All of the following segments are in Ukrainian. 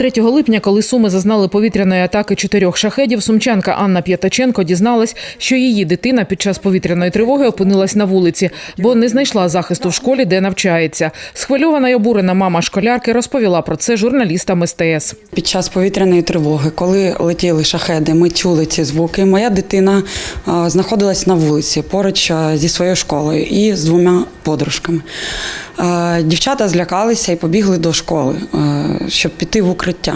3 липня, коли суми зазнали повітряної атаки чотирьох шахедів, сумчанка Анна П'ятаченко дізналась, що її дитина під час повітряної тривоги опинилась на вулиці, бо не знайшла захисту в школі, де навчається. Схвильована й обурена мама школярки розповіла про це журналістам СТС. Під час повітряної тривоги, коли летіли шахеди, ми чули ці звуки. Моя дитина знаходилась на вулиці поруч зі своєю школою і з двома подружками. Дівчата злякалися і побігли до школи, щоб піти в укриття.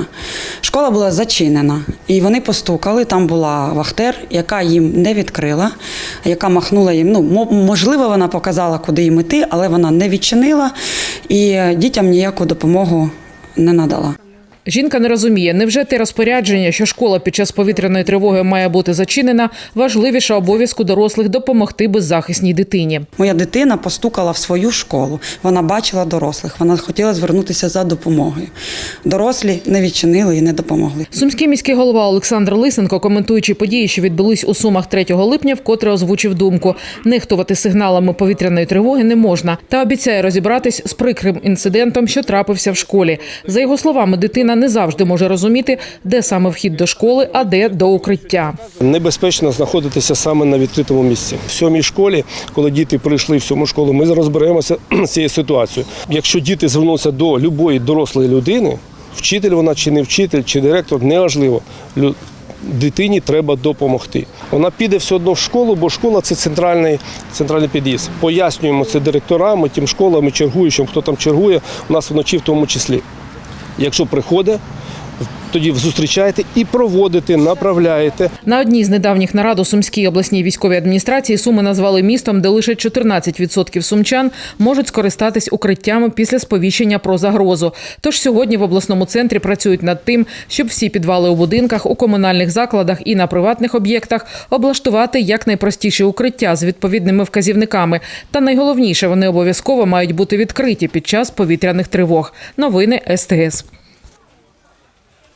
Школа була зачинена, і вони постукали. Там була вахтер, яка їм не відкрила, яка махнула їм. Ну, можливо, вона показала, куди їм іти, але вона не відчинила і е, дітям ніяку допомогу не надала. Жінка не розуміє, невже те розпорядження, що школа під час повітряної тривоги має бути зачинена, важливіше обов'язку дорослих допомогти беззахисній дитині. Моя дитина постукала в свою школу. Вона бачила дорослих. Вона хотіла звернутися за допомогою. Дорослі не відчинили і не допомогли. Сумський міський голова Олександр Лисенко, коментуючи події, що відбулись у Сумах 3 липня, вкотре озвучив думку: нехтувати сигналами повітряної тривоги не можна, та обіцяє розібратись з прикрим інцидентом, що трапився в школі. За його словами, дитина не завжди може розуміти, де саме вхід до школи, а де до укриття. Небезпечно знаходитися саме на відкритому місці. В сьомій школі, коли діти прийшли в сьому школу, ми розберемося з цією ситуацією. Якщо діти звернуться до любої дорослої людини, вчитель вона чи не вчитель, чи директор, неважливо. Дитині треба допомогти. Вона піде все одно в школу, бо школа це центральний, центральний під'їзд. Пояснюємо це директорам, тим школам, чергуючим, хто там чергує, у нас вночі в тому числі. Якщо приходить, тоді зустрічаєте і проводите, направляєте. На одній з недавніх нарад у Сумській обласній військовій адміністрації Суми назвали містом, де лише 14% сумчан можуть скористатись укриттями після сповіщення про загрозу. Тож сьогодні в обласному центрі працюють над тим, щоб всі підвали у будинках, у комунальних закладах і на приватних об'єктах облаштувати якнайпростіші укриття з відповідними вказівниками. Та найголовніше, вони обов'язково мають бути відкриті під час повітряних тривог. Новини СТС.